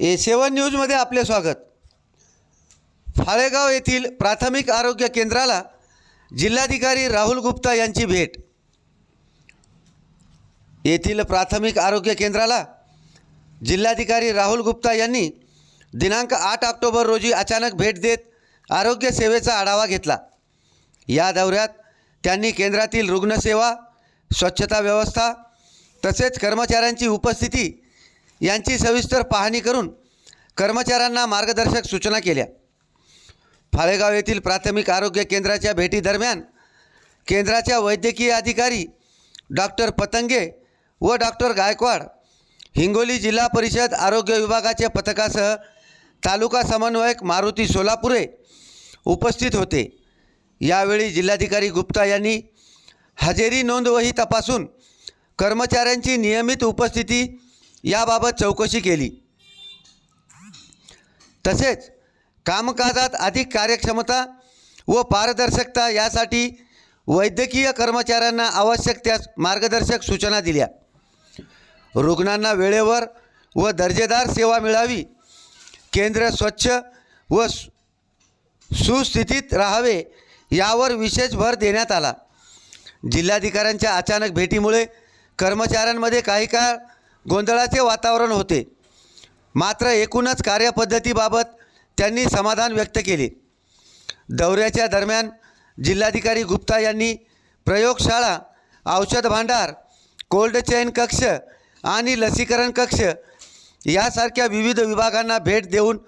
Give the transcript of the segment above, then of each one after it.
ए सेवन न्यूजमध्ये आपले स्वागत. फाळेगाव येथील प्राथमिक आरोग्य केंद्राला जिल्हाधिकारी राहुल गुप्ता यांची भेट. येथील प्राथमिक आरोग्य केंद्राला जिल्हाधिकारी राहुल गुप्ता यांनी दिनांक आठ ऑक्टोबर रोजी अचानक भेट देत आरोग्य सेवेचा आढावा घेतला. या दौऱ्यात त्यांनी केंद्रातील रुग्णसेवा स्वच्छता व्यवस्था तसेच कर्मचाऱ्यांची उपस्थिती यांची सविस्तर पाहणी करून कर्मचाऱ्यांना मार्गदर्शक सूचना केल्या. फाळेगाव येथील प्राथमिक आरोग्य केंद्राच्या भेटीदरम्यान केंद्राच्या वैद्यकीय अधिकारी डॉक्टर पतंगे व डॉक्टर गायकवाड हिंगोली जिल्हा परिषद आरोग्य विभागाच्या पथकासह तालुका समन्वयक मारुती सोलापुरे उपस्थित होते. यावेळी जिल्हाधिकारी गुप्ता यांनी हजेरी नोंदवही तपासून कर्मचाऱ्यांची नियमित उपस्थिती याबाबत चौकशी केली. तसेच कामकाजात अधिक कार्यक्षमता व पारदर्शकता यासाठी वैद्यकीय कर्मचाऱ्यांना आवश्यक त्या मार्गदर्शक सूचना दिल्या. रुग्णांना वेळेवर व दर्जेदार सेवा मिळावी केंद्र स्वच्छ व सु- सुस्थितीत राहावे यावर विशेष भर देण्यात आला. जिल्हाधिकाऱ्यांच्या अचानक भेटीमुळे कर्मचाऱ्यांमध्ये काही काळ गोंधळाचे वातावरण होते. मात्र एकूणच कार्यपद्धतीबाबत त्यांनी समाधान व्यक्त केले. दौऱ्याच्या दरम्यान जिल्हाधिकारी गुप्ता यांनी प्रयोगशाळा औषध भांडार कोल्ड चेन कक्ष आणि लसीकरण कक्ष यासारख्या विविध विभागांना भेट देऊन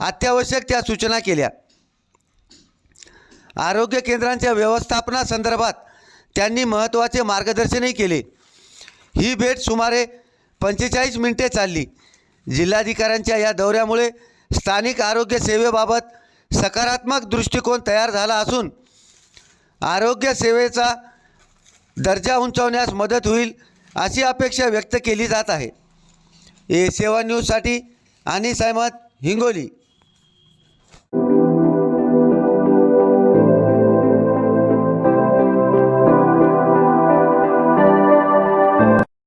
अत्यावश्यक त्या सूचना केल्या. आरोग्य केंद्रांच्या व्यवस्थापनासंदर्भात त्यांनी महत्त्वाचे मार्गदर्शनही केले. ही भेट सुमारे पंचेचाळीस मिनिटे चालली. जिल्हाधिकाऱ्यांच्या या दौऱ्यामुळे स्थानिक आरोग्य सेवेबाबत सकारात्मक दृष्टिकोन तयार झाला असून आरोग्य सेवेचा दर्जा उंचावण्यास मदत होईल अशी अपेक्षा व्यक्त केली जात आहे. ए सेवा न्यूजसाठी आणि सहमत हिंगोली.